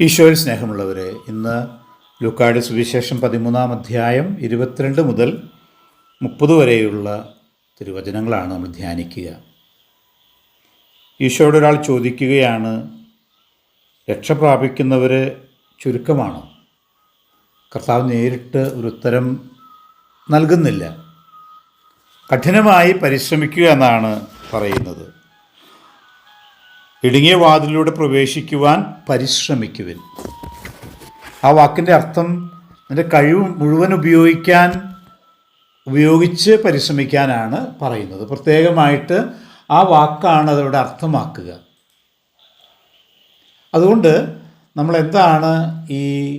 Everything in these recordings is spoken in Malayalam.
ഈശോയിൽ സ്നേഹമുള്ളവരെ ഇന്ന് ലുക്കാട് സുവിശേഷം പതിമൂന്നാം അധ്യായം ഇരുപത്തിരണ്ട് മുതൽ മുപ്പത് വരെയുള്ള തിരുവചനങ്ങളാണ് നമ്മൾ ധ്യാനിക്കുക. ഈശോയോട് ഒരാൾ ചോദിക്കുകയാണ് രക്ഷ പ്രാപിക്കുന്നവർ ചുരുക്കമാണോ? കർത്താവ് നേരിട്ട് ഒരു ഉത്തരം നൽകുന്നില്ല. കഠിനമായി പരിശ്രമിക്കുക എന്നാണ് പറയുന്നത്. ഇടുങ്ങിയ വാതിലൂടെ പ്രവേശിക്കുവാൻ പരിശ്രമിക്കുവിൻ. ആ വാക്കിന്റെ അർത്ഥം നിന്റെ കഴിവ് മുഴുവൻ ഉപയോഗിക്കാൻ ഉപയോഗിച്ച് പരിശ്രമിക്കാനാണ് പറയുന്നത്. പ്രത്യേകമായിട്ട് ആ വാക്കാണ് അതവിടെ അർത്ഥമാക്കുക. അതുകൊണ്ട് നമ്മൾ എന്താണ് ഈ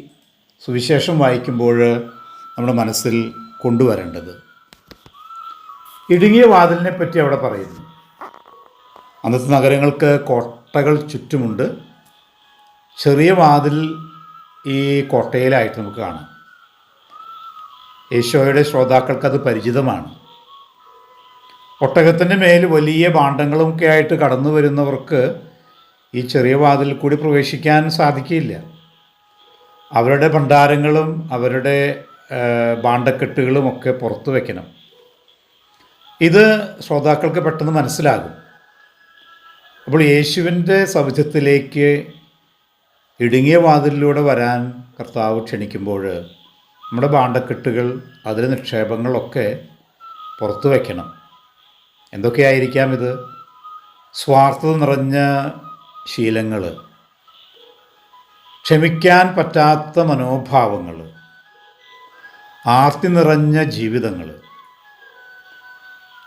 സുവിശേഷം വായിക്കുമ്പോൾ നമ്മുടെ മനസ്സിൽ കൊണ്ടുവരേണ്ടത്? ഇടുങ്ങിയ വാതിലിനെ പറ്റി അവിടെ പറയുന്നു. അന്നത്തെ നഗരങ്ങൾക്ക് കോട്ടകൾ ചുറ്റുമുണ്ട്. ചെറിയ വാതിൽ ഈ കോട്ടയിലായിട്ട് നമുക്ക് കാണാം. യേശോയുടെ ശ്രോതാക്കൾക്കത് പരിചിതമാണ്. ഒട്ടകത്തിന്റെ മേൽ വലിയ ഭാണ്ഡങ്ങളുമൊക്കെ ആയിട്ട് കടന്നു വരുന്നവർക്ക് ഈ ചെറിയ വാതിൽ കൂടി പ്രവേശിക്കാൻ സാധിക്കില്ല. അവരുടെ ഭണ്ഡാരങ്ങളും അവരുടെ ഭാണ്ഡക്കെട്ടുകളും ഒക്കെ പുറത്തു വയ്ക്കണം ഇത് ശ്രോതാക്കൾക്ക് പെട്ടെന്ന് മനസ്സിലാകും. അപ്പോൾ യേശുവിന്റെ സൗജത്യത്തിലേക്ക് ഇടുങ്ങിയ വാതിലിലൂടെ വരാൻ കർത്താവ് ക്ഷണിക്കുമ്പോൾ നമ്മുടെ ഭാണ്ഡക്കെട്ടുകൾ അതിലെ നിക്ഷേപങ്ങളൊക്കെ പുറത്തു വയ്ക്കണം. എന്തൊക്കെയായിരിക്കാം ഇത്? സ്വാർത്ഥത നിറഞ്ഞ ശീലങ്ങൾ ക്ഷമിക്കാൻ പറ്റാത്ത മനോഭാവങ്ങൾ ആർത്തി നിറഞ്ഞ ജീവിതങ്ങൾ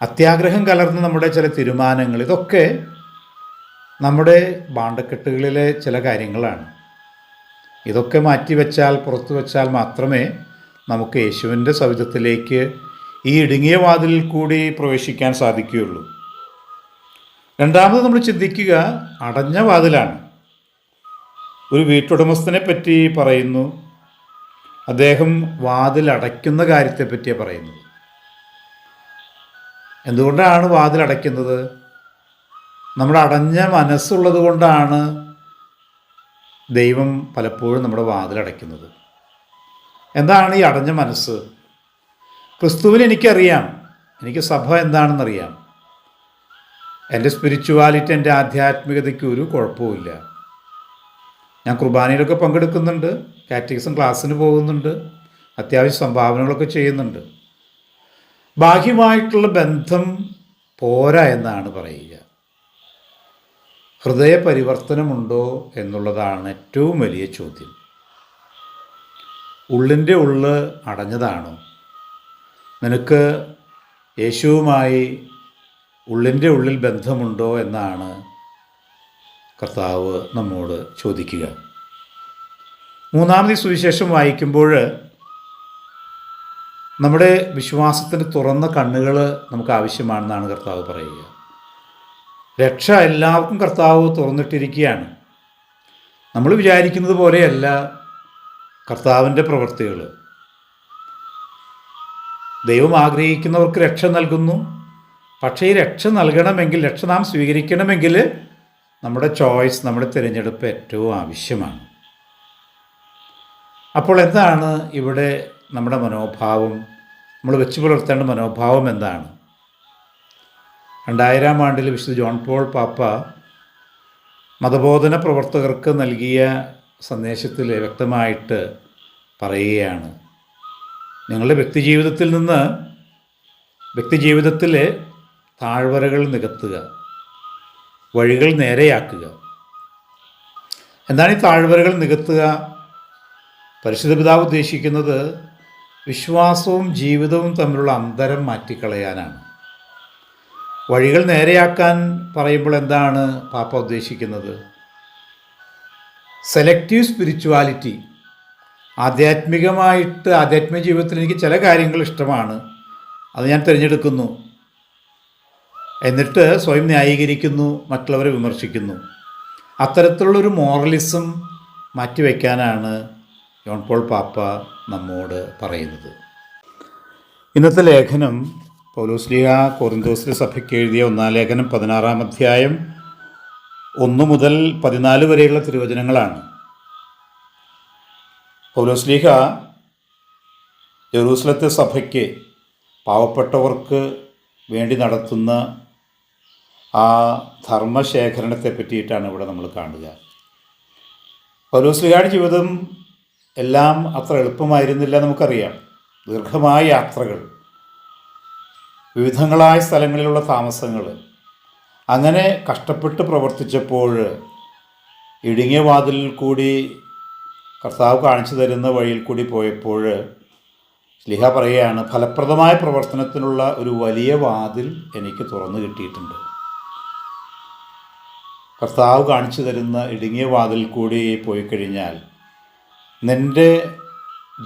അത്യാഗ്രഹം കലർന്ന നമ്മുടെ ചില തീരുമാനങ്ങൾ ഇതൊക്കെ നമ്മുടെ ഭാണ്ഡക്കെട്ടുകളിലെ ചില കാര്യങ്ങളാണ്. ഇതൊക്കെ മാറ്റിവെച്ചാൽ പുറത്തു വെച്ചാൽ മാത്രമേ നമുക്ക് യേശുവിന്റെ സവിധത്തിലേക്ക് ഈ ഇടുങ്ങിയ വാതിലിൽ കൂടി പ്രവേശിക്കാൻ സാധിക്കുകയുള്ളൂ. രണ്ടാമത് നമ്മൾ ചിന്തിക്കുക അടഞ്ഞ വാതിലാണ്. ഒരു വീട്ടുടമസ്ഥനെ പറ്റി പറയുന്നു. അദ്ദേഹം വാതിൽ അടയ്ക്കുന്ന കാര്യത്തെപ്പറ്റിയാണ് പറയുന്നത്. എന്തുകൊണ്ടാണ് വാതിൽ അടയ്ക്കുന്നത്? നമ്മുടെ അടഞ്ഞ മനസ്സുള്ളത് കൊണ്ടാണ് ദൈവം പലപ്പോഴും നമ്മുടെ വാതിലടയ്ക്കുന്നത്. എന്താണ് ഈ അടഞ്ഞ മനസ്സ്? ക്രിസ്തുവിന് എനിക്കറിയാം. എനിക്ക് സഭ എന്താണെന്നറിയാം. എന്റെ സ്പിരിച്വാലിറ്റി എന്റെ ആധ്യാത്മികതയ്ക്ക് ഒരു കുഴപ്പമില്ല ഞാൻ കുർബാനയിലൊക്കെ പങ്കെടുക്കുന്നുണ്ട്. കാറ്റഗിസം ക്ലാസ്സിന് പോകുന്നുണ്ട്. അത്യാവശ്യം സംഭാവനകളൊക്കെ ചെയ്യുന്നുണ്ട്. ബാഹ്യമായിട്ടുള്ള ബന്ധം പോരാ എന്നാണ് പറയുക. ഹൃദയ പരിവർത്തനമുണ്ടോ എന്നുള്ളതാണ് ഏറ്റവും വലിയ ചോദ്യം. ഉള്ളിന്റെ ഉള്ള് അടഞ്ഞതാണോ? നിനക്ക് യേശുവുമായി ഉള്ളിന്റെ ഉള്ളിൽ ബന്ധമുണ്ടോ എന്നാണ് കർത്താവ് നമ്മോട് ചോദിക്കുക. മൂന്നാമത് സുവിശേഷം വായിക്കുമ്പോൾ നമ്മുടെ വിശ്വാസത്തിന് തുറന്ന കണ്ണുകൾ നമുക്ക് ആവശ്യമാണെന്നാണ് കർത്താവ് പറയുക. രക്ഷ എല്ലാവർക്കും കർത്താവ് തുറന്നിട്ടിരിക്കുകയാണ്. നമ്മൾ വിചാരിക്കുന്നത് പോലെയല്ല കർത്താവിന്റെ പ്രവൃത്തികൾ. ദൈവം ആഗ്രഹിക്കുന്നവർക്ക് രക്ഷ നൽകുന്നു. പക്ഷേ ഈ രക്ഷ നൽകണമെങ്കിൽ രക്ഷ നാം സ്വീകരിക്കണമെങ്കിൽ നമ്മുടെ ചോയ്സ് നമ്മുടെ തിരഞ്ഞെടുപ്പ് ഏറ്റവും ആവശ്യമാണ്. അപ്പോൾ എന്താണ് ഇവിടെ നമ്മുടെ മനോഭാവം? നമ്മൾ വെച്ച് പുലർത്തേണ്ട മനോഭാവം എന്താണ്? രണ്ടായിരം ആണ്ടിൽ വിശുദ്ധ ജോൺ പോൾ പാപ്പ മതബോധന പ്രവർത്തകർക്ക് നൽകിയ സന്ദേശത്തിൽ വ്യക്തമായിട്ട് പറയുകയാണ്. നിങ്ങളുടെ വ്യക്തിജീവിതത്തിൽ നിന്ന് വ്യക്തിജീവിതത്തിലെ താഴ്വരകൾ നികത്തുക. വഴികൾ നേരെയാക്കുക. എന്താണ് ഈ താഴ്വരകൾ നികത്തുക? പരിശുദ്ധ പിതാവ് ഉദ്ദേശിക്കുന്നത് വിശ്വാസവും ജീവിതവും തമ്മിലുള്ള അന്തരം മാറ്റിക്കളയാനാണ്. വഴികൾ നേരെയാക്കാൻ പറയുമ്പോൾ എന്താണ് പാപ്പ ഉദ്ദേശിക്കുന്നത്? സെലക്റ്റീവ് സ്പിരിച്വാലിറ്റി ആധ്യാത്മികമായിട്ട് ആധ്യാത്മിക ജീവിതത്തിൽ എനിക്ക് ചില കാര്യങ്ങൾ ഇഷ്ടമാണ്. അത് ഞാൻ തിരഞ്ഞെടുക്കുന്നു. എന്നിട്ട് സ്വയം ന്യായീകരിക്കുന്നു മറ്റുള്ളവരെ വിമർശിക്കുന്നു. അത്തരത്തിലുള്ളൊരു മോറലിസം മാറ്റിവെക്കാനാണ് ജോൺ പോൾ പാപ്പ നമ്മോട് പറയുന്നത്. ഇന്നത്തെ ലേഖനം പൗലോസ്ലിഹ കോറിന്തോസിലെ സഭയ്ക്ക് എഴുതിയ ഒന്നാം ലേഖനം പതിനാറാം അധ്യായം ഒന്ന് മുതൽ പതിനാല് വരെയുള്ള തിരുവചനങ്ങളാണ്. പൗലോസ്ലിഹ ജെറൂസലത്തെ സഭയ്ക്ക് പാവപ്പെട്ടവർക്ക് വേണ്ടി നടത്തുന്ന ആ ധർമ്മശേഖരണത്തെ പറ്റിയിട്ടാണ് ഇവിടെ നമ്മൾ കാണുക. പൗലോസ്ലിഹയുടെ ജീവിതം എല്ലാം അത്ര എളുപ്പമായിരുന്നില്ല നമുക്കറിയാം. ദീർഘമായ യാത്രകൾ വിവിധങ്ങളായ സ്ഥലങ്ങളിലുള്ള താമസങ്ങൾ. അങ്ങനെ കഷ്ടപ്പെട്ട് പ്രവർത്തിച്ചപ്പോൾ ഇടുങ്ങിയ വാതിലിൽ കൂടി കർത്താവ് കാണിച്ചു തരുന്ന വഴിയിൽ കൂടി പോയപ്പോൾ സ്ലിഹ പറയുകയാണ് ഫലപ്രദമായ പ്രവർത്തനത്തിനുള്ള ഒരു വലിയ വാതിൽ എനിക്ക് തുറന്നു കിട്ടിയിട്ടുണ്ട്. കർത്താവ് കാണിച്ചു തരുന്ന ഇടുങ്ങിയ വാതിൽ കൂടി പോയി കഴിഞ്ഞാൽ നിന്റെ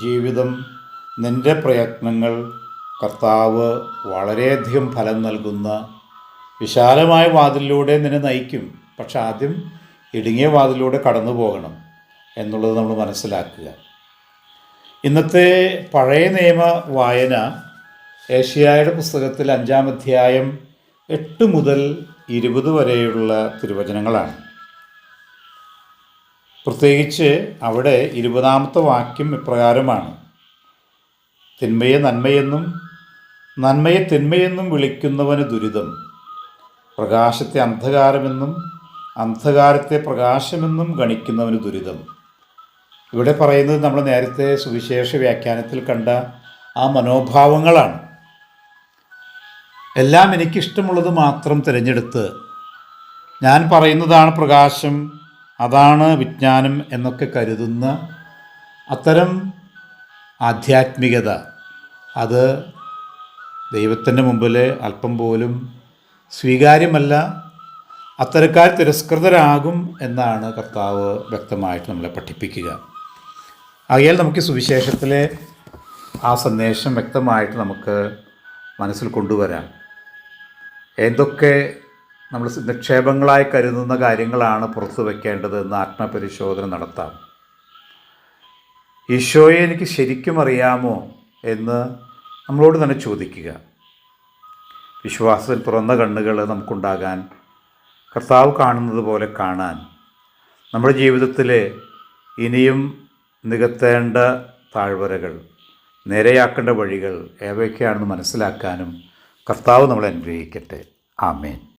ജീവിതം നിന്റെ പ്രയത്നങ്ങൾ കർത്താവ് വളരെയധികം ഫലം നൽകുന്ന വിശാലമായ വാതിലിലൂടെ നിന്നെ നയിക്കും. പക്ഷെ ആദ്യം ഇടുങ്ങിയ വാതിലൂടെ കടന്നു പോകണം എന്നുള്ളത് നമ്മൾ മനസ്സിലാക്കുക. ഇന്നത്തെ പഴയ നിയമ വായന ഏഷ്യായുടെ പുസ്തകത്തിൽ അഞ്ചാം അധ്യായം എട്ട് മുതൽ ഇരുപത് വരെയുള്ള തിരുവചനങ്ങളാണ്. പ്രത്യേകിച്ച് അവിടെ ഇരുപതാമത്തെ വാക്യം ഇപ്രകാരമാണ്. തിന്മയെ നന്മയെന്നും നന്മയെ തിന്മയെന്നും വിളിക്കുന്നവന് ദുരിതം. പ്രകാശത്തെ അന്ധകാരമെന്നും അന്ധകാരത്തെ പ്രകാശമെന്നും ഗണിക്കുന്നവന് ദുരിതം. ഇവിടെ പറയുന്നത് നമ്മൾ നേരത്തെ സുവിശേഷ വ്യാഖ്യാനത്തിൽ കണ്ട ആ മനോഭാവങ്ങളാണ്. എല്ലാം എനിക്കിഷ്ടമുള്ളത് മാത്രം തിരഞ്ഞെടുത്ത് ഞാൻ പറയുന്നതാണ് പ്രകാശം അതാണ് വിജ്ഞാനം എന്നൊക്കെ കരുതുന്ന അത്തരം ആധ്യാത്മികത. അത് ദൈവത്തിന്റെ മുമ്പിൽ അല്പം പോലും സ്വീകാര്യമല്ല അത്തരക്കാർ തിരസ്കൃതരാകും എന്നാണ് കർത്താവ് വ്യക്തമായിട്ട് നമ്മളെ പഠിപ്പിക്കുക. ആകയാൽ നമുക്ക് സുവിശേഷത്തിലെ ആ സന്ദേശം വ്യക്തമായിട്ട് നമുക്ക് മനസ്സിൽ കൊണ്ടുവരാം. എന്തൊക്കെ നമ്മൾ നിക്ഷേപങ്ങളായി കരുതുന്ന കാര്യങ്ങളാണ് പുറത്തു വയ്ക്കേണ്ടത് എന്ന് ആത്മപരിശോധന നടത്താം. ഈശോയെ എനിക്ക് ശരിക്കും അറിയാമോ എന്ന് നമ്മളോട് തന്നെ ചോദിക്കുക. വിശ്വാസത്തിൽ തുറന്ന കണ്ണുകൾ നമുക്കുണ്ടാകാൻ കർത്താവ് കാണുന്നത് പോലെ കാണാൻ നമ്മുടെ ജീവിതത്തിൽ ഇനിയും നികത്തേണ്ട താഴ്വരകൾ നേരെയാക്കേണ്ട വഴികൾ ഏവയൊക്കെയാണെന്ന് മനസ്സിലാക്കാനും കർത്താവ് നമ്മളെ അനുഗ്രഹിക്കട്ടെ. ആമേൻ.